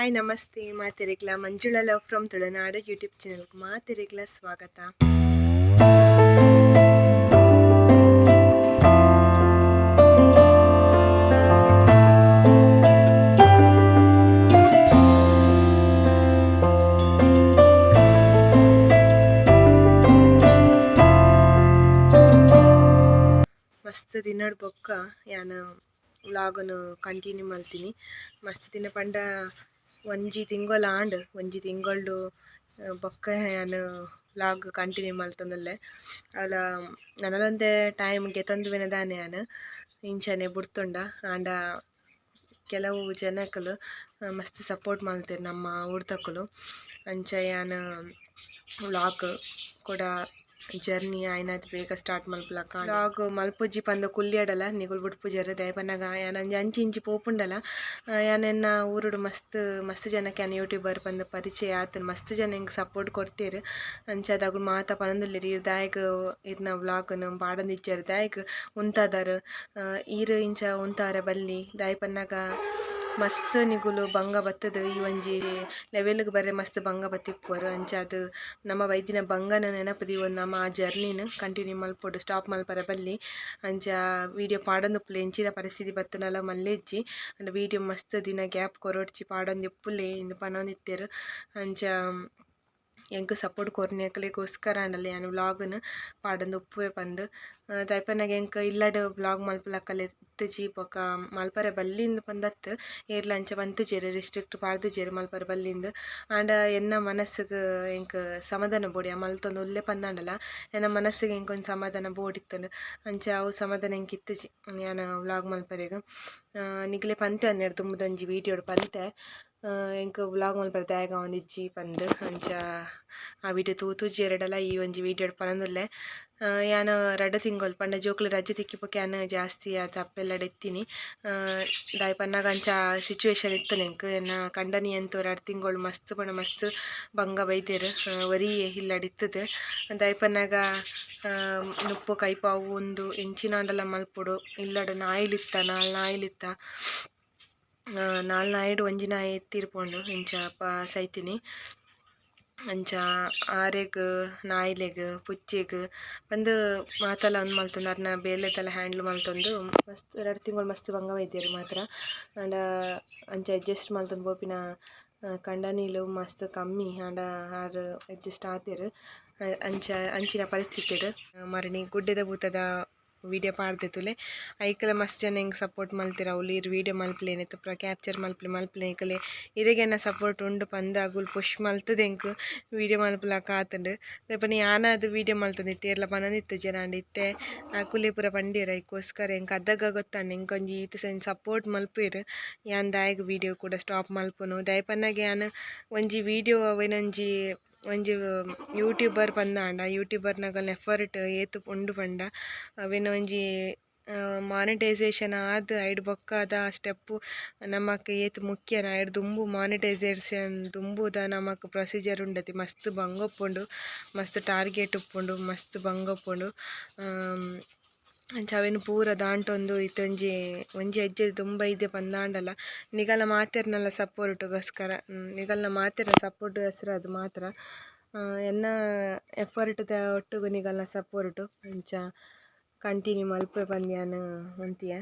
Hi ನಮಸ್ತೆ ಮಾತಿರಿಗ್ಲ Manjula love from Tulunadu YouTube ಚಾನಲ್ಗೆ ಮಾತಿರಿಗ್ಲ ಸ್ವಾಗತ ಮಸ್ತ್ ದಿನಡ್ ಬೊಕ್ಕ ಯಾನ್ ವ್ಲಾಗನ್ ಕಂಟಿನ್ಯೂ ಮಲ್ತಿನಿ ಮಸ್ತ್ ದಿನ ಪಂಡ ಒಂಜಿ ತಿಂಗೊಲ ಆಂಡ್, ಒಂಜಿ ತಿಂಗಳು ಬೊಕ್ಕ ಲಾಗ್ ಕಂಟಿನ್ಯೂ ಮಲ್ತೊಂದುಲ್ಲೆ. ಅಲ ನನಲೊಂದೆ ಟೈಮ್ ಗೆತೊಂದುವೆನ ದಾನೆ ಯಾನ್ ಇಂಚನೆ ಬುಡ್ತುಂಡ. ಆಂಡ ಕೆಲವು ಜನಕ್ಕಲು ಮಸ್ತ್ ಸಪೋರ್ಟ್ ಮಾಡ್ತೀರಿ ನಮ್ಮ ಊರ್ತಕುಲು. ಅಂಚ ಯಾನ್, ವ್ಲಾಗ್ ಕೊಡ ಜರ್ನಿ ಆಯ್ನಾಯ್ತು, ಬೇಗ ಸ್ಟಾರ್ಟ್ ಮಲ್ಪಲಕ್ಕ ಲಾಗ್ ಮಲ್ಪುಜ್ಜಿ ಪಂದ ಕುಲ್ಲಿಯಾಡಲ ನಿಗುಲು ಬುಡ್ಪುಜೆರ್ ದಾಯೆ ದಯಪನಾಗ ಯಾನಂಜಿ ಅಂಚಿ ಇಂಚಿ ಪೋಪುಂಡಲ. ಯಾನೆನ್ನ ಊರುಡು ಮಸ್ತ್ ಮಸ್ತ್ ಜನಕ್ಕೆ ಯಾನ ಯೂಟ್ಯೂಬರ್ ಪಂದ್ ಪರಿಚಯ ಆತನ. ಮಸ್ತ್ ಜನ ಹಿಂಗೆ ಸಪೋರ್ಟ್ ಕೊಡ್ತೀರಿ. ಅಂಚಾದ್ ಮಾತಾ ಪನೊಂದುಲ್ಲೆರ್ ಇರ್ ದಾಯೆಗ್ ಇರ್ನ ವ್ಲಾಗ್ ನ್ ಪಾಡೊಂದಿಜ್ಜೆರ್ ದಾಯೆಗ್ ಉಂತಾದಾರ. ಈರ್ ಇಂಚ ಉಂತಾರೆ ಬಲ್ಲಿ. ದಾಯೆ ಮಸ್ತ್ ನಿಗುಲು ಬಂಗ ಬತ್ತುದ್ ಈ ಒಂಜಿ ಲೆವೆಲ್ ಗ್ ಬರೆ ಮಸ್ತ್ ಬಂಗ ಬತ್ತಿಪ್ಪುವೆರ್ ಅಂಚಾದ್ ನಮ ಬೈದಿನ ಬಂಗನ ನೆನಪದಿ. ಒಂದು ನಮ ಆ ಜರ್ನಿನ್ ಕಂಟಿನ್ಯೂ ಮಲ್ಪೊಡು ಸ್ಟಾಪ್ ಮಲ್ಪರ ಬಲ್ಲಿ. ಅಂಚ ವಿಡಿಯೋ ಪಾಡೊಂದುಪ್ಪುಲೆ ಎಂಚಿನ ಪರಿಸ್ಥಿತಿ ಬತ್ತುಂಡಲ ಮಲ್ಲೆಜ್ಜಿ. ಆಂಡ ವಿಡಿಯೋ ಮಸ್ತ್ ದಿನ ಗ್ಯಾಪ್ ಕೊರೊಡ್ಚಿ ಪಾಡೊಂದಿಪ್ಪುಲೆ ಇಂದ್ ಪನೊಂದಿತ್ತೆರ್. ಅಂಚ ಸಪೋರ್ಟ್ ಕೊರ್ನಿಯಕ್ಲೆಗೋಸ್ಕರ ಆಂಡಲ ಯಾನ್ ವ್ಲಾಗ್ ಪಾಡಂದು ಪಂದ್ ದಾಯೆ ಪನ್ನಗ ಎಂಕ್ ಇಲ್ಲಡ್ ವ್ಲಾಗ್ ಮಲ್ಪುಲಕಲೆ ಇತ್ತೀಚಿ ಬೊಕ ಮಲ್ಪರೆ ಬಲ್ಲಿಂದ್ ಪಂದತ್ ಏರ್ಲ ಅಂಚ ಪಂತುಜೆರ್ ರಿಸ್ಟ್ರಿಕ್ಟ್ ಪಾಡ್ದುಜೆರ್ ಮಲ್ಪರೆ ಬಲ್ಲಿಂದ ಆಂಡ ಎನ್ನ ಮನಸ್ಸಿಗೆ ಎಂಕ್ ಸಮಾಧಾನ ಬೋಡಿ ಆ ಮಲ್ತೊಂದು ಉಲ್ಲೆ ಪಂದಾಂಡಲ ಎನ್ನ ಮನಸ್ಸಿಗೆ ಎಂಕ ಒಂದು ಸಮಾಧಾನ ಬೋಡಿತ್ತುಂಡು ಅಂಚ ಅವು ಸಮಾಧಾನ ಎಂಕ್ ಇತ್ತಿಜಿ ಯಾನ್ ವ್ಲಾಗ್ ಮಲ್ಪರೆಗ್ ನಿಕ್ಲೆ ಪಂತೆ ಅನ್ನೆರ್ ದುಂಬುದೊಂಜಿ ವೀಡಿಯೋಡು ಪಂತೆ ಬ್ಲಾಗ್ ಮಲ್ಪರೆ ದಾಯೆಗ್ ಆವೊಂದಿಜ್ಜಿ ಪಂದ್, ಅಂಚ, ಆ ವಿಡಿಯೋ ತೂತುಜೆರೆಡಲ ಈ ಒಂಜಿ ವೀಡಿಯೋ ಪನೊಂದುಲ್ಲೆ ಯಾನ್ ರಡ್ಡ್ ತಿಂಗಳು, ಪಂಡ ಜೋಕುಲು ರಜೆ ತಿಕ್ಕಿಪೊಕ ಯಾನ್ ಜಾಸ್ತಿ ಆತ್ ತಪ್ಪೆಲ್ಲ ಇತ್ತಿನಿ ದಾಯೆ ಪನ್ನಗ ಅಂಚ ಸಿಚುವೇಶನ್ ಇತ್ತು ಎಂಕ್ ಎನ್ನ ಕಂಡನಿ ಎಂತು ರಡ್ಡ್ ತಿಂಗಳು ಮಸ್ತ್ ಪಂಡ ಮಸ್ತ್ ಬಂಗ ಬೈದೆರ್ ವರಿ ಇಲ್ಲಡ್ ಇತ್ತುದು ದಾಯೆ ಪನ್ನಗ ನುಪ್ಪು, ಕೈಪಾವು ಒಂದು ಎಂಚಿನಾಂಡಲ ಮಲ್ಪೊಡು, ಇಲ್ಲಡ್ ನಾಯಿಲ್ ಇತ್ತ, ನಾಲ್ ನಾಯಿಲ್ ನಾಯಿ ಎತ್ತಿರ್ಪೊಂಡು, ಇಂಚ ಪ ಸೈತಿನಿ. ಅಂಚ ಆರೆಗ್, ನಾಯಿಲೆಗ್, ಪುಚ್ಚೆಗ್ ಪಂದ್ ಮಾತಲ ಉಂದು ಮಲ್ತೊಂದು ಅರ್ನ ಬೇಲೆದಲ ಹ್ಯಾಂಡ್ಲ್ ಮಲ್ತೊಂದು, ಮಸ್ತ್ ರಡ್ಡ್ ತಿಂಗಳು ಮಸ್ತ್ ಬಂಗ ಬೈದೆರ್ ಮಾತ್ರ. ಆಂಡ ಅಂಚ ಅಡ್ಜಸ್ಟ್ ಮಲ್ತೊಂದು ಪೋಪಿನ ಕಂಡನಿಲ್ ಮಸ್ತ್ ಕಮ್ಮಿ, ಆಂಡ ಆರ್ ಅಡ್ಜಸ್ಟ್ ಆತೆರ್. ಅಂಚ ಅಂಚಿನ ಪರಿಸ್ಥಿತಿಡ್, ಮರಣಿ ಗುಡ್ಡೆದ ಭೂತದ ವಿಡಿಯೋ ಪಾಡ್ದೆತುಲೆ ಐಕಲ ಮಸ್ತ್ ಜನ ಎಂಕ್ ಸಪೋರ್ಟ್ ಮಲ್ತಿರ ಅವ್ಲು ಇರ್ ವಿಡಿಯೋ ಮಲ್ಪ್ಲೇನೆ ತಪ್ಪ ಕ್ಯಾಪ್ಚರ್ ಮಲ್ಪುಲೆ, ಮಲ್ಪ್ಲೆ ಐಕಲೆ ಇರಿಗೆನ ಸಪೋರ್ಟ್ ಉಂಡು, ಪಂದ್ ಅಕುಲು ಪುಶ್ ಮಲ್ತುದು ಎಂಕ್ ವಿಡಿಯೋ ಮಲ್ಪುಲಕ ದಾಯೆ ಪಂಡ ಯಾನಾದ್ ವಿಡಿಯೋ ಮಲ್ತೊಂದಿತ್ತೆ ಏರ್ಲ ಪನೊಂದಿತ್ತ ಜನ ಆಂಡ ಇತ್ತೆ. ಅಕುಲೆ ಪೂರ ಪಂಡೆರ್ ಐಕೋಸ್ಕರ ಎಂಕ್ ಅದ್ದಗ ಗೊತ್ತಾಂಡು ಎಂಕೊಂಜಿ ಈತ ಈತ್ ಸಪೋರ್ಟ್ ಮಲ್ಪುವೆರ್ ಯಾನ್ ದಾಯೆಗ್ ವಿಡಿಯೋ ಕೂಡ ಸ್ಟಾಪ್ ಮಲ್ಪುನು. ದಾಯೆ ಯಾನ ಯಾನ್ ಒಂಜಿ ವಿಡಿಯೋ ಅವೆನೊಂಜಿ ಒಂಜಿ ಯೂಟ್ಯೂಬರ್ ಪಂದಾಂಡ ಯೂಟ್ಯೂಬರ್ ನಕಲ್ನ ಎಫರ್ಟ್ ಏತ್ ಉಂಡು ಪಂಡ. ಅವೆನ್ ಒಂಜಿ ಮಾನಿಟೈಸೇಷನ್ ಆದ್ ಐಡ್ ಬೊಕ್ಕಾದ ಸ್ಟೆಪ್ ನಮಕ್ ಏತ್ ಮುಖ್ಯನ, ಐಡ್ ದುಂಬು ಮಾನಿಟೈಸೇಷನ್ ದುಂಬುದ ನಮಕ್ ಪ್ರೊಸೀಜರ್ ಉಂಡತಿ. ಮಸ್ತ್ ಬಂಗ ಉಪ್ಪುಂಡು ಮಸ್ತ್ ಟಾರ್ಗೆಟ್ ಉಪ್ಪುಂಡು, ಮಸ್ತ್ ಬಂಗ ಉಪ್ಪುಂಡು ಅಂಚ ಅವೆನ್ ಪೂರ ದಾಂಟೊಂದು ಇತ್ತೊಂಜಿ ಒಂಜಿ ಹೆಜ್ಜೆ ದುಂಬು ಇದೆ ಪಂದಾಂಡಲ ನಿಗಲ ಮಾತೆರ್ನಲ ಸಪೋರ್ಟ್ ಗೋಸ್ಕರ ನಿಗಲ್ನ ಮಾತೆರ್ನ ಸಪೋರ್ಟ್ ಹೆಸ್ರಾದ್ ಮಾತ್ರ. ಎನ್ನ ಎಫರ್ಟ್ ದ ಒಟ್ಟುಗು ನಿಗಲ್ನ ಸಪೋರ್ಟ್ ಅಂಚ ಕಂಟಿನ್ಯೂ ಮಲ್ಪೆ ಪಂದ್ಯಾನ ಅಂತೀಯ.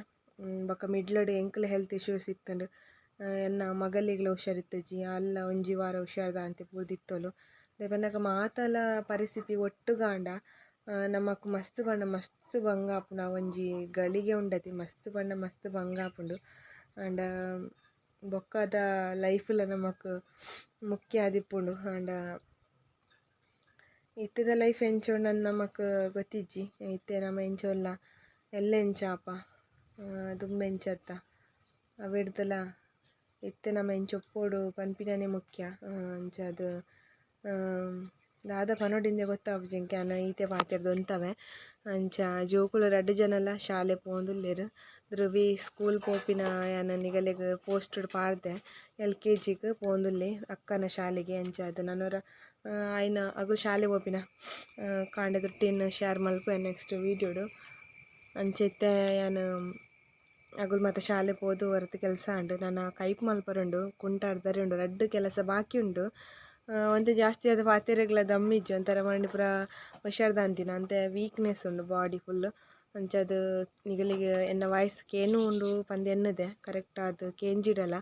ಬೊಕ ಮಿಡ್ಲಡ್ ಎಂಕ್ಲೆ ಹೆಲ್ತ್ ಇಶ್ಯೂಸ್ ಇತ್ತುಂಡು. ಎನ್ನ ಮಗಲಿಗ್ಲ ಹುಷಾರಿತ್ತಜಿ ಅಲ್ಲ ಒಂಜಿ ವಾರ ಹುಷಾರ್ದ ಅಂತೆ ಪೂರ ದಿತ್ತೊಲು ದಾಯೆ ಪನ್ನಗ ಮಾತಲ ಪರಿಸ್ಥಿತಿ ಒಟ್ಟುಗಾಂಡ. ನಮಕ್ ಮಸ್ತ್ ಪಂಡ ಮಸ್ತ್ ಬಂಗ ಆಪುಂಡು ಆ ಒಂಜಿ ಗಳಿಗೆ ಉಂಡತೆ ಮಸ್ತ್ ಪಂಡ ಮಸ್ತ್ ಬಂಗ ಆಪುಂಡು ಆಂಡ ಬೊಕ್ಕದ ಲೈಫ್ ಲ ನಮಕ್ ಮುಖ್ಯ ಆದಿಪ್ಪುಂಡು ಆಂಡ ಇತ್ತೆದ ಲೈಫ್ ಎಂಚ ನಮಕ್ ಗೊತ್ತಿಜ್ಜಿ ಇತ್ತೆ ನಮ ಎಂಚೊಲ್ಲ ಎಲ್ಲ ಎಂಚ ಆಪ ದುಂಬು ಎಂಚತ್ತ ಅವೆಡ್ದಲ ಇತ್ತೆ ನಮ ಎಂಚ ಒಪ್ಪೊಡು ಪನ್ಪಿನನೆ ಮುಖ್ಯ ಅಂಚಾದ್ ದಾದ ಪನೊಡಿಂದೆ ಜಿಂಕೆ ಯಾನ್ ಈತೆ ಪಾತೆರ್ದ್ ಉಂತವೆ ಅಂಚ ಜೋಕುಲು ರಡ್ಡ್ ಜನಲ ಶಾಲೆ ಪೋವೊಂದುಲ್ಲೆರ್. ಧ್ರುವಿ ಸ್ಕೂಲ್ ಪೋಪಿನ ಯಾನ್ ನಿಗಲೆಗ್ ಪೋಸ್ಟ್ ಡ್ ಪಾಡ್ದೆ. ಎಲ್ ಕೆ ಜಿ ಗ್ ಪೋವೊಂದುಲ್ಲೆ ಅಕ್ಕನ ಶಾಲೆಗೆ. ಅಂಚ ಅದ್ ನನೊರ ಆಯ್ನ ಅಗು ಶಾಲೆ ಪೋಪಿನ ಕಾಂಡೆ ದೊಟ್ಟಿನ್ ಶೇರ್ ಮಲ್ಪುವೆರ್ ನೆಕ್ಸ್ಟ್ ವಿಡಿಯೋಡು ಅಂಚ ಇತ್ತೆ ಯಾನ್ ಅಗುಲು ಮಾತ ಶಾಲೆ ಪೋದು ಹೊರತು ಕೆಲಸ ಉಂಡು ನನ್ನ ಕೈಪ್ ಮಲ್ಪರುಂಡು ಕುಂಟಾಡ್ದರೆ ಉಂಡು ರಡ್ಡ್ ಕೆಲಸ ಬಾಕಿ ಉಂಡು ಒಂತೆ ಜಾಸ್ತಿ ಆದ ಪಾತೆರೆಗ್ಲ ದಮ್ಮಿಜ್ಜು ಒಂಥರ ಮಂಡಿಪುರ ಹುಷಾರ್ದ ಅಂತಿನ? ಅಂತೆ ವೀಕ್ನೆಸ್ ಉಂಡು ಬಾಡಿ ಫುಲ್ ಅಂಚದು ನಿಗಲಿಗೆ ಎನ್ನ ವಾಯ್ಸ್ ಕೇನು ಉಂಡು ಪಂದ್ ಎನ್ನದೆ. ಕರೆಕ್ಟ್ ಆದ್ ಕೇಂಜಿಡಲ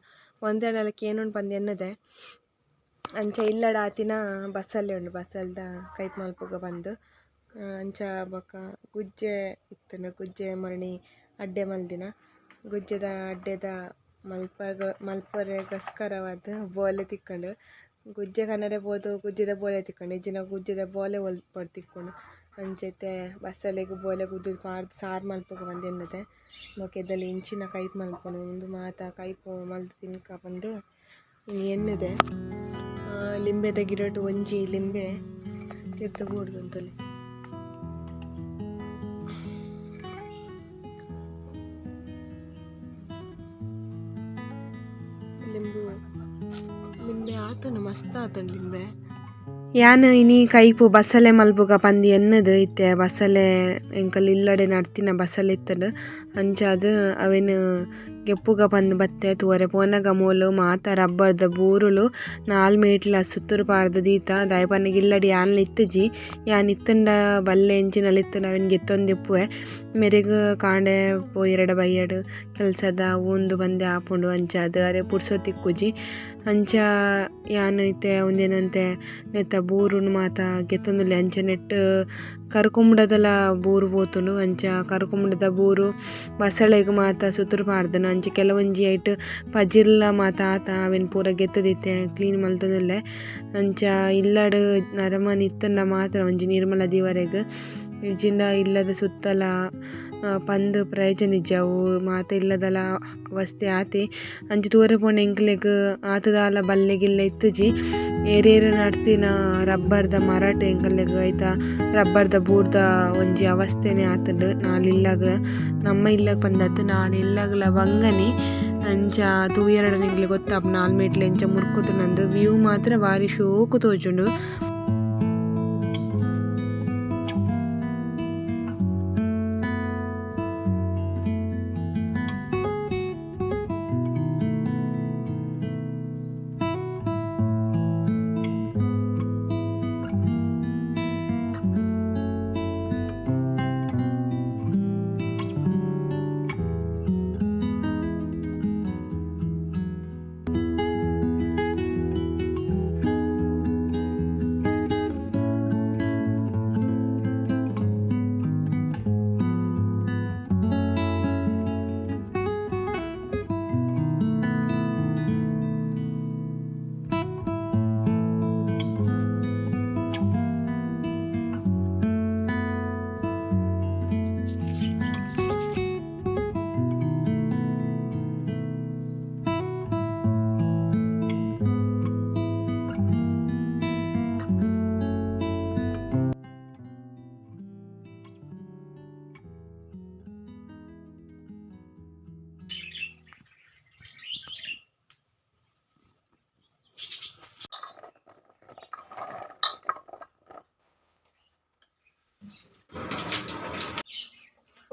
ಕೇನು ಉಂಡು ಪಂದ್ ಎನ್ನದೆ. ಅಂಚ ಇಲ್ಲಡ ಆತಿನ ಬಸ್ಸಲ್ಲೇ ಉಂಡು. ಬಸ್ಸಲ್ದ ಕೈಪ್ ಮಲ್ಪುಗ ಬಂದು. ಅಂಚ ಬೊಕ ಗುಜ್ಜೆ ಇತ್ತುಂಡು ಗುಜ್ಜೆ ಮರಣಿ ಅಡ್ಡೆ ಮಲ್ದಿನ. ಗುಜ್ಜೆದ ಅಡ್ಡೆದ ಮಲ್ಪಗ ಮಲ್ಪರೆಗೋಸ್ಕರವಾದ ಬೋಲೆ ತಿಕ್ಕುಂಡು. ಗುಜ್ಜೆ ಕಣ್ಣರೆ ಬೋದು ಗುಜ್ಜೆದ ಬೋಲೆ ತಿಕ್ಕುಂಡು ಇಜ್ಜಿನ ಗುಜ್ಜೆದ ಬೋಲೆ ಒಲ್ಪೊಡು ತಿಕ್ಕುಂಡು ಅಂಚೈತೆ ಬಸ್ಸಲೆಗ್ ಬೋಲೆ ಗುದ್ದು ಮಾಡಿ ಸಾರು ಮಲ್ಪುಗ ಬಂದು ಎನ್ನದೆ ಬೊಕ ಎದಲ್ಲಿ ಇಂಚಿನ ಕೈಪ್ ಮಲ್ಪೊಡು ಉಂದು ಮಾತ ಕೈಪ್ ಮಲ್ತ್ ತಿನ್ಕ ಬಂದು ಆ, ಲಿಂಬೆದ ಗಿಡಟ್ ಒಂಜಿ ಲಿಂಬೆ ತಿರ್ತ್ ಬೂಡ್ದು ಅಂತೊಲಿ ಲಿಂಬು ಲಿಂಬೆ ಆತುಂಡು ಮಸ್ತ್ ಆತುಂಡು ಲಿಂಬೆ ಯಾನ್ ಇನಿ ಕೈಪು ಬಸಲೆ ಮಲ್ಬುಗ ಪಂದಿ ಎನ್ನದು ಇತ್ತೆ. ಬಸಲೆ ಎಂಕಲ್ ಇಲ್ಲಡೆ ನಡ್ತಿನ ಬಸಲೆ ಇತ್ತುಂಡು ಅಂಚಾದ್ ಅವೆನ್ ಗೆಪ್ಪುಗ ಪಂದ್ ಬತ್ತೆ ತೂವರೆ ಪೋನಗ ಮೂಲು ಮಾತ ರಬ್ಬರ್ದ ಬೂರುಲು ನಾಲ್ ಮೀಟ್ಲ ಸುತ್ತುರು ಪಾರ್ದ ದೀತ ದಾಯೆ ಪನ್ನಗ ಯಾನ್ ಇತ್ತುಜಿ ಯಾನ್ ಇತ್ತಂಡ ಬಲ್ಲೆ ಎಂಚಿನಲ ಇತ್ತುಂಡ ಅವೆನ್ ಗೆತ್ತೊಂದಿಪ್ಪುವೆ ಮೆರೆಗ್ ಕಾಂಡೆ ಎರಡ ಬೈಯಡು, ಕೆಲಸದ ಉಂದು ಬಂದೆ ಆಪುಂಡು ಅಂಚಾದ್ ಅರೆ ಪುಡ್ಸೋತಿಕ್ಕುಜಿ ಅಂಚ ಯಾನ್ ಇತ್ತೆ ಉಂದೆನಂತೆ ನೆತ್ತ ಬೂರುನ್ ಮಾತ ಗೆತ್ತೊಂದುಲ್ಲೆ ಅಂಚ ನೆಟ್ಟ್ ಕರುಕುಂಬುಡದಲ ಬೂರು ಪೋತುಂಡು ಅಂಚ, ಕರ್ಕೊಂಬಿಡದ ಬೂರು ಬಸಳೆಗ್ ಮಾತ ಸುತ್ತರು ಪಾಡ್ದನು ಅಂಚ. ಕೆಲವೊಂಜಿ ಐಟ್ ಪಜಿರ್ಲ ಮಾತ ಆತ ಅವೆನ್ ಪೂರ ಗೆತ್ತದಿತ್ತೆ, ಕ್ಲೀನ್ ಮಲ್ತೊಂದುಲ್ಲೆ. ಅಂಚ ಇಲ್ಲಡ್ ನರಮನಿ ಇತ್ತಂಡ ಮಾತ್ರ ಒಂಜಿ ನಿರ್ಮಲ ದಿವರೆಗ್. ಇಜ್ಜಿಂಡ ಇಲ್ಲದ ಸುತ್ತಲ ಪಂದ್ ಪ್ರಯೋಜನ ಇಜ್ಜಾವು ಮಾತ ಇಲ್ಲದಲ ಅವಸ್ಥೆ ಆತೆ. ಅಂಚ ತೂವರೆ ಪೋಂಡ ಎಂಕ್ಲೆಗ್ ಆತದಾಲ ಬಲ್ಲೆ ಇತ್ತುಜಿ. ಏರೇರ್ ನಡ್ತಿನ ರಬ್ಬರ್ದ ಮರಟ್ ಎಂಕಲ್ಲೆಗ್ ಐತ ರಬ್ಬರ್ದ ಬೂರ್ದ ಒಂಜಿ ಅವಸ್ಥೆನೆ ಆತುಂಡು ನಾಲ್ ಇಲ್ಲಗ್ ನಮ್ಮ ಇಲ್ಲಗ್ ಪಂದತ್ ನಾಲ್ ಇಲ್ಲಗ್ಲ ಬಂಗನಿ ಅಂಚ ತೂಯರಡ ನಿಕ್ಲೆ ಗೊತ್ತಾಪುಂಡು ನಾಲ್ ಮೀಟ್ಲ ಎಂಚ ನಂದು. ವ್ಯೂ ಮಾತ್ರ ಬಾರಿ ಶೋಕು ತೋಜುಂಡು.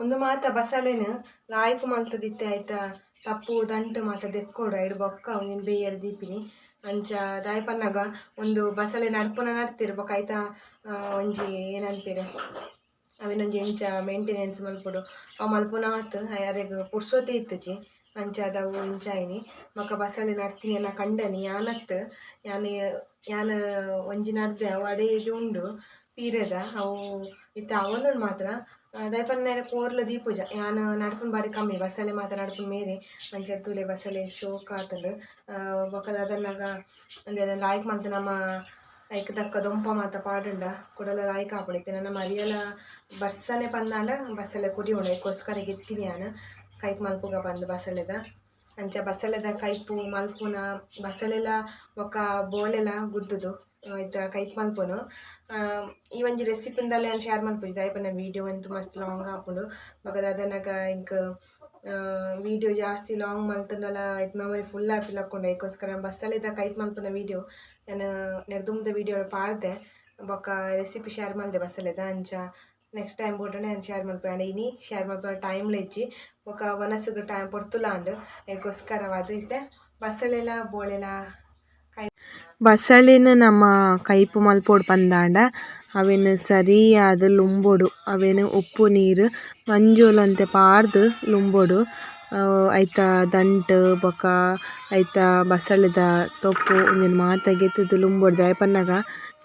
ಒಂದು ಮಾತ ಬಸಳೆನ್ ಲಾಯ್ಕ್ ಮಲ್ತದಿತ್ತೆ ಆಯ್ತಾ? ತಪ್ಪು ದಂಟು ಮಾತ ದೆಕ್ಕೊಡು ಐಡ್ ಬೊಕ್ಕ ಒಂದಿನ ಬೇಯರ್ ದೀಪಿನಿ. ಅಂಚ ದಾಯಪನ್ನಾಗ ಪನ್ನಗ ಒಂದು ಬಸಳೆ ನಡ್ಪುನ ನಡ್ತೆರ್ ಬೊಕ ಐತ ಆ, ಒಂಜಿ ಏನಂತೀರ? ಅವಿನೊಂಜಿ ಇಂಚ ಮೇಂಟೆನೆನ್ಸ್ ಮಲ್ಪೊಡು. ಅವು ಮಲ್ಪುನ ಆತ್ ಅರೆಗ್ ಪುರ್ಸೋತಿ ಇತ್ತಜಿ ಅಂಚ ಅವು ಇಂಚಾಯಿನಿ ಮಕ್ಕ ಬಸಳೆ ನಡ್ತೀನಿ ಅನ್ನ ಕಂಡನಿ. ಯಾನತ್ ಯಾನ ಯಾನ ಒಂಜಿ ನಡ್ದೆ ಅವು ಅಡೇಜ್ ಉಂಡು ಪೀರೆದ ಅವು ಇತ್ತ ಅವನು ಮಾತ್ರ ದಯಪನ್ನ ಕೋರ್ಲ ದೀಪುಜ. ಯಾನ್ ನಡ್ಪುನ ಬಾರಿ ಕಮ್ಮಿ, ಬಸಳೆ ಮಾತ ನಡ್ಪುನ ಮೇರೆ ಅಂಚ ತೂಲೆ ಬಸಳೆ, ಶೋಕ್ ಆತುಂಡು ಬೊಕ ದಾದನಗ ಅಂದೆ ಲಾಯ್ಕ್ ಮಂತ ನಮ್ಮ ಐಕ್ ದಕ್ಕ ದೊಂಪ ಮಾತ ಪಾಡುಂಡ ಕುಡಲ ಲಾಯ್ಕ್ ಆಪುಂಡು ನನ್ನ ಮರಿಯಲ ಬಸ್ಸನೆ ಪಂದಾಂಡ ಬಸಳೆ ಉಂಡು ಐಕೋಸ್ಕರ ಗೆತ್ತಿನಿ ಯಾನ್. ಕೈಕ್ ಮಲ್ಪುಗ ಬಂದು ಬಸಳೆದ. ಅಂಚ ಬಸಳೆದ ಕೈಪು ಮಲ್ಪುನ ಬಸಳೆಲ ಬೊಕ ಬೋಳೆಲ ಗುದ್ದುದು. ಐತ ಕೈಪ್ ಮಲ್ಪುನು ಈ ಒಂಜಿ ರೆಸಿಪಿಂದಲೆ ನಾನು ಶೇರ್ ಮಲ್ಪುಜಿ ದಾಯಪನ ವೀಡಿಯೋ ಅಂತೂ ಮಸ್ತ್ ಲಾಂಗ್ ಆಪುಂಡು ಬೊಕ ದಾದನಗ ಇಂಕ್ ವೀಡಿಯೋ ಜಾಸ್ತಿ ಲಾಂಗ್ ಮಲ್ತಂಡಲ್ಲ ಐಟ್ ಮೆಮೊರಿ ಫುಲ್ ಆಪಿಲ್ ಇದಕ್ಕೋಸ್ಕರ ಬಸ್ಸಲ್ಲಿದ್ದ ಕೈಪ್ ವಿಡಿಯೋ ವೀಡಿಯೋ ನಾನು ನೆಡ್ದುಂಬದ ವೀಡಿಯೋ ಪಾಡ್ದೆ. ಬೊಕ ರೆಸಿಪಿ ಶೇರ್ ಮಲ್ದೆ ಬಸ್ಸಲ್ಲಿದ್ದ ಅಂಚ ನೆಕ್ಸ್ಟ್ ಟೈಮ್ ಬೋಟನೆ ನಾನು ಶೇರ್ ಮಲ್ಪೆ ಇನಿ ಶೇರ್ ಮಲ್ಪುನ ಟೈಮ್ ಇಜ್ಜಿ ಬೊಕ ವನಸುಗ್ ಟೈಮ್ ಪೊರ್ತುಲಾಂಡ್ ಎಗೋಸ್ಕರವಾದ್ ಇತ್ತೆ ಬಸಳೆಲ ಬೋಳೆಲ ಕೈ ಬಸಳೆನ್ ನಮ ಕೈಪು ಮಲ್ಪೊಡು ಪಂದಾಂಡ, ಅವೆನ್ ಸರಿಯಾದ್ ಲುಂಬೊಡು, ಅವೆನ್ ಉಪ್ಪು ನೀರ್, ಮಂಜೋಲಂತೆ ಪಾರ್ದ್ ಲುಂಬೊಡು ಐತ ದಂಟ್, ಬೊಕ, ಐತ ಬಸಳೆದ ತೊಪ್ಪು ಉಂದೆನ್ ಮಾತ ಗೆದ್ದುದು ಲುಂಬೊಡು ದಾಯೆ ಪನ್ನಗ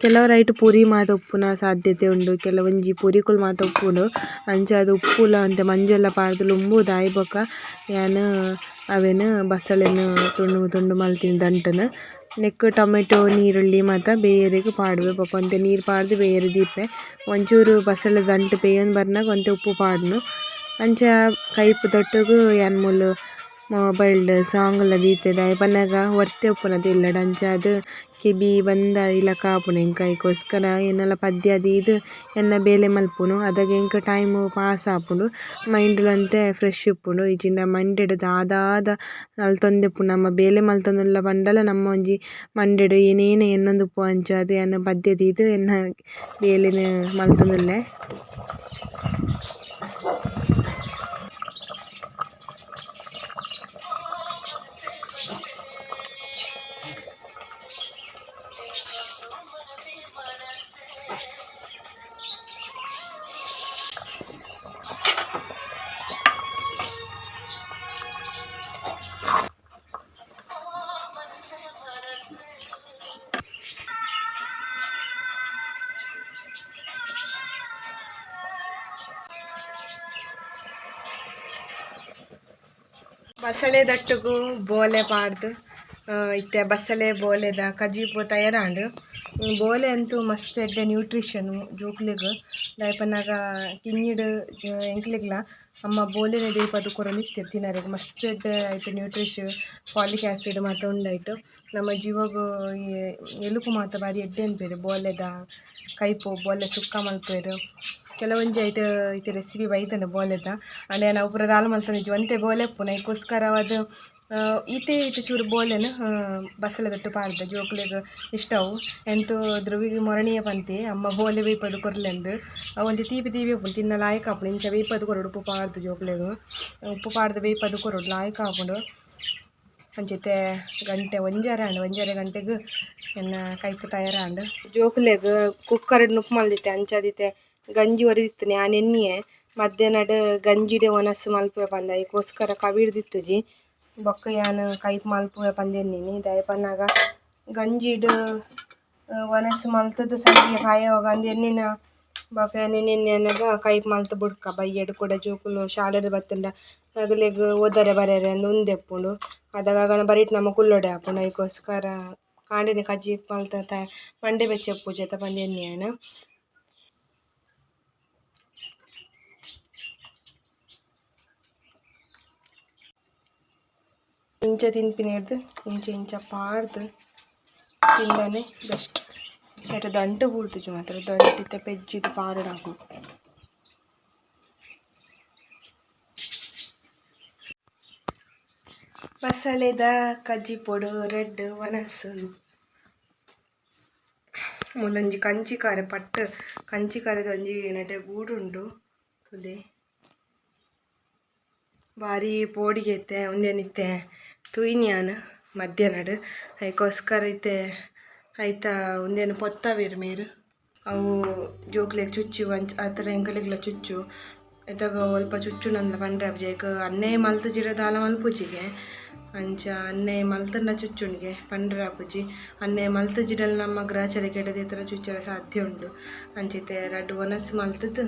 ಕೆಲವು ರೈಟ್ ಪುರಿ ಮಾತ ಉಪ್ಪುನ ಸಾಧ್ಯತೆ ಉಂಡು, ಕೆಲವೊಂಜಿ ಪುರಿಕುಲು ಮಾತ ಉಪ್ಪುಂಡು. ಅಂಚ ಅದು ಉಪ್ಪುಲ ಅಂತೆ ಮಂಜೊಲ್ಲ ಪಾರ್ದ್ ಲುಂಬು, ದಾಯೆ ಬೊಕ ಯಾನ್ ಅವೆನ್ ಬಸಳೆನ್ ತುಂಡು ತುಂಡು ಮಲ್ತಿನಿ ದಂಟ್ನ್. ನೆಕ್ಕ್ ಟೊಮೆಟೊ, ನೀರುಳ್ಳಿ ಮಾತ ಬೇಯರೆಗ್ ಪಾಡ್ವೆ. ಬೊಕ ಒಂತೆ ನೀರ್ ಪಾಡ್ದ್ ಬೇರೆ ದೀಪೆ. ಒಂಚೂರು ಬಸಳೆ ದಂಟ್ ಬೇಯೊಂದು ಬರ್ನಗ ಒಂತೆ ಉಪ್ಪು ಪಾಡ್ನು. ಅಂಚ ಕೈಪ್ ದೊಟ್ಟುಗು ಯಾನ್ ಮೊಬೈಲ್ಡ್ ಸಾಂಗ್ ಲ ದೀತೆರ್ ದಾಯೆ ಪನ್ನಗ ಒರ್ತೆ ಉಪ್ಪುನ ತಿಲ್ಲಡ್ ಅಂಚಾದ್ ಬಂದ ಇಲಕ ಆಪುಂಡು ಎಂಕ ಐಕೋಸ್ಕರ ಎನ್ನಲ ಪದ್ಯ ಎನ್ನ ಬೇಲೆ ಮಲ್ಪುನು ಅದಾಗೆ ಎಂಕ್ ಟೈಮ್ ಪಾಸ್ ಆಪುಂಡು ಮೈಂಡ್ ಲ ಅಂತೆ ಫ್ರೆಶ್ ಇಪ್ಪುಂಡು ಇಜಿಂಡ ಮಂಡೆಡ್ ದಾದಾದ ನಲ್ತೊಂದೆಪ್ಪುನು ನಮ ಬೇಲೆ ಮಲ್ತೊಂದುಲ್ಲ ಪಂಡಲ ನಮ ಒಂಜಿ ಮಂಡೆಡ್ ಏನೇನ ಎನ್ನೊಂದುಪ್ಪು ಅಂಚಾದ್ ಎನ್ನ ಪದ್ಯ ಎನ್ನ ಬೇಲೆನ್ ಮಲ್ತೊಂದುಲ್ಲೆ. ಬಸಳೆ ದಟ್ಟಗು ಬೋಲೆ ಪಾಡ್ದ್ ಇತ್ತೆ ಬಸಳೆ ಬೋಲೆದ ಕಜೀಪು ತಯಾರಾಂಡು. ಬೋಲೆ ಅಂತೂ ಮಸ್ತ್ ಎಡ್ಡೆ ನ್ಯೂಟ್ರಿಷನ್ ಜೋಕ್ಲೆಗ್. ದಾಯೆ ಪನ್ನಗ ಎಂಕ್ಲಿಗ್ಲ ಎಂಕ್ಲೆಗ್ಲ ನಮ ಬೋಲಿನ ದೀಪ ಅದು ಇತ್ತೆರ್ ತಿನರೆಗ್ ಮಸ್ತ್ ಐಟ್ ನ್ಯೂಟ್ರಿಷ್ ಫಾಲಿಕ್ ಆಸಿಡ್ ಮಾತ ಉಂಡಾಯಿತು. ನಮ್ಮ ಜೀವಗ್ ಎಲುಪು ಮಾತ್ರ ಬಾರಿ ಎಡ್ಡೆ ಉಂಪೆರ್ ಬೋಲೆದ, ಕೈಪು, ಬೋಲೆ ಸುಕ್ಕ ಮಲ್ಪುವೆರ್ ಕೆಲವೊಂಜಿ ಐಟ್ ಇತ್ತೆ ರೆಸಿಪಿ ಬೈತಾನೆ ಬೋಲೆದ. ಅಂದರೆ ನಾವು ಪೂರ ದಾಲ್ ಮಲ್ತೊಂದಿಜ್ಜಿ. ಒಂತೆ ಬೋಲೆ ಇಪ್ಪುನು ಐಗೋಸ್ಕರ ಅವಾದ್ ಅಹ್ ಈತೆ ಈತೆ ಚೂರು ಬೋಲೆನ್ ಬಸಳೆ ದೊಟ್ಟು ಪಾಡ್ದೆ, ಜೋಕ್ಲೆಗ್ ಇಷ್ಟವು. ಎಂತು ಧ್ರುವಿಗ್ ಮೊರಣಿಯ ಪಂತೆ, ಅಮ್ಮ ಬೋಲೆ ಬೇಯ್ಪದ್ ಕೊರ್ಲೆಂದ್. ಒಂದು ತೀಪಿ ತೀಪಿ ಉಪ್ಪುಂಡು ತಿನ್ನ ಲಾಯಕ್ ಆಪುಂಡು ಇಂಚ ಬೇಯ್ಪದ್ ಕೊರಡು ಉಪ್ಪು ಪಾಡ್ದು ಜೋಕ್ಲೆಗ್. ಉಪ್ಪು ಪಾಡ್ದು ಬೇಯ್ಪದ್ ಕೊರಡು ಲಾಯಕ್ ಆಪುಂಡು ಅಂಚಿತ್ತೆ ಗಂಟೆ ಒಂಜಾರೆ ಆಂಡ್ ಒಂಜಾರೆ ಗಂಟೆಗ್ ಎನ್ನ ಕೈಪು ತಯಾರಾಂಡು. ಜೋಕುಲೆಗ್ ಕುಕ್ಕರ್ಡ್ ನುಪ್ಪು ಮಲ್ದಿತ್ತೆ, ಅಂಚಾದಿತ್ತೆ, ಗಂಜಿ ಒರಿದಿತ್ತು ನಾನು ಎನ್ನಿಯೇ ಮಧ್ಯಾಹ್ನಡ್ ಗಂಜಿಡೆ ಒನಸು ಮಲ್ಪುವೆ ಬಂದ ಐಗೋಸ್ಕರ ಕವಿಡ್ ದಿತ್ತುಜಿ ಬೊಕ್ಕ ಯಾನ್ ಕೈಪ್ ಮಲ್ಪುವೆ ಪಂದ್ ಎಣ್ಣಿನಿ ದಾಯೆ ಪನ್ನಗ ಗಂಜಿಡ್ ವನಸ್ ಮಲ್ತುದು ಸಂಜೆ ಕಾಯೊಗ ಅಂದೆನ್ನಿನ ಬೊಕ ಎಣ್ಣೆನಗ ಕೈಪ್ ಮಲ್ತ್ ಬುಡ್ಕ ಬಯ್ಯಡ್ ಕೂಡ ಜೋಕುಲು ಶಾಲೆಡ್ ಬತ್ತಂಡ. ಅಕ್ಲೆಗ್ ಓದರೆ ಬರೆರೆ ಅಂದ್ ಉಂದೆಪ್ಪುಂಡು ಅದಾಗ ಬರೀಟ್ ಬರಿಟ್ ನಮ ಕುಲ್ಲೊಡೆ ಆಪುಂಡು. ಅದಕ್ಕೋಸ್ಕರ ಕಾಂಡೆನೆ ಕಜಿ ಮಲ್ತ ಮಂಡೆ ಬೆಚ್ಚೆಪ್ಪುಜಿ ತ ಪಂದ್ ಎಣ್ಣಿ ಯಾನ್ ಇಂಚ ತಿನ್ಪಿನಿಡ್ದ್ ಇಂಚ ಇಂಚ ಪಾಡ್ದ್ ತಿಂದನೆ ಬೆಸ್ಟ್ ನೆಟ್ ದಂಟ್ ಬೂಡ್ದುಜಿ ಮಾತ್ರ ದಂಟ್ ಇತ್ತೆ ಪೆಜ್ಜಿದ್ ಪಾರ್ಡ್ ಆಪುಂಡು ಬಸಳೆದ ಕಜ್ಜಿ ಪೊಡು ರೆಡ್ ವನಸ್ ಮೂಲೊಂಜಿ ಕಂಚಿಕಾರೆ ಪಟ್ಟ್ ಕಂಚಿಕಾರೆದ ಒಂಜಿ ನೆಟೆ ಗೂಡುಂಡು ತೂಲೆ ಬಾರಿ ಪೋಡಿಗೆ ಇತ್ತೆ ಇತ್ತೆ ತೂಯಿನಿಯಾನ್ ಮಧ್ಯಾಹ್ನಡ್ ಐಗೋಸ್ಕರ ಇತ್ತೆ ಐತ ಉಂದೆನ್ ಪೊತ್ತವೆರ್ ಮೇರ್ ಅವು ಜೋಕ್ಲೆಗ್ ಚುಚ್ಚು ವಂಚ ಆತರ ಎಂಕಲೆಗ್ಲ ಚುಚ್ಚು. ಐತಾಗ ಒಲ್ಪ ಚುಚ್ಚುಂಡಂದ್ಲ ಪಂಡ್ರೆ ಆಪುಜಿ ಐಕ್ ಅನ್ನೆ ಮಲ್ತುಜಿರ ದಾಲ ಮಲ್ಪುಜಿಗೆ ಅಂಚ ಅನ್ನೆ ಮಲ್ತಂಡ ಚುಚ್ಚುಂಡ್ಗೆ ಪಂಡ್ರೆ ಆಪುಜಿ ಅನ್ನೆ ನಮ್ಮ ಗ್ರಹಚರಿ ಕೆಡದೇ ತರ ಚುಚ್ಚರ ಸಾಧ್ಯ ಉಂಡು. ಅಂಚಿತೆ ರಡ್ಡು ಒನಸ್ ಮಲ್ತುದು.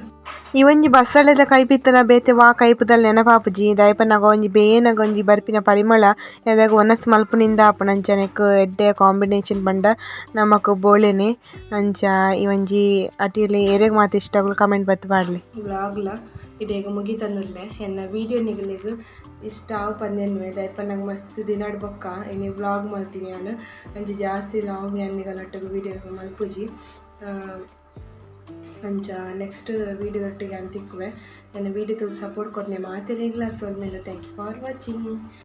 ಈ ಒಂಜಿ ಬಸಳೆದ ಕೈಪಿತ್ತನ ಬೇತೆ ವಾ ಕೈಪುದಲ್ ನೆನಪಾಪುಜಿ ದಾಯೆ ಪನ್ನಗ ಒಂಜಿ ಬೇನಗ ಒಂಜಿ ಬರ್ಪಿನ ಪರಿಮಳ ಎದಾಗ ಒನಸ್ ಮಲ್ಪುನಿಂದ ಆಪಣ ಅಂಚನೆಕ್ ಎಡ್ಡೆ ಕಾಂಬಿನೇಷನ್ ಪಂಡ ನಮಕ್ ಬೋಳೆನೆ. ಅಂಚ ಈ ಒಂಜಿ ಅಟಿಯಲ್ಲಿ ಎರೆಗ್ ಮಾತ ಇಷ್ಟ ಕಮೆಂಟ್ ಬತ್ತ್ ಪಾಡ್ಲಿ ವ್ಲಾಗ್ಲ ಇಡೆಗ್ ಮುಗಿತಂದುಲ್ಲೆ ಎನ್ನ ವೀಡಿಯೋ ನಿಗಲಿಗ ಇಷ್ಟ ಆವ್ ಪಂದೆನ್ನುವೆ ದಾಯೆ ನಂಗೆ ಮಸ್ತ್ ದಿನಾಡ್ ಬೊಕ್ಕ. ಇನ್ನು ವ್ಲಾಗ್ ಮಲ್ತಿನಿ ನಾನು. ಅಂಚೆ ಜಾಸ್ತಿ ಲಾಂಗ್ ಯಾನ್ನಿಗಳೊಟ್ಟಿಗೆ ವೀಡಿಯೋ ಮಲ್ಪುಜಿ. ಅಂಚ ನೆಕ್ಸ್ಟ್ ವೀಡಿಯೋದೊಟ್ಟಿಗೆ ಅಂದ್ ತಿಕ್ಕುವೆ ನನ್ನ ವೀಡಿಯೋ ತೂದ್ ಸಪೋರ್ಟ್ ಕೊರ್ನೆ ಮಾತೆರೆಗ್ಲ. ಸೋಲ್ಮೆಲು ಥ್ಯಾಂಕ್ ಯು ಫಾರ್ ವಾಚಿಂಗ್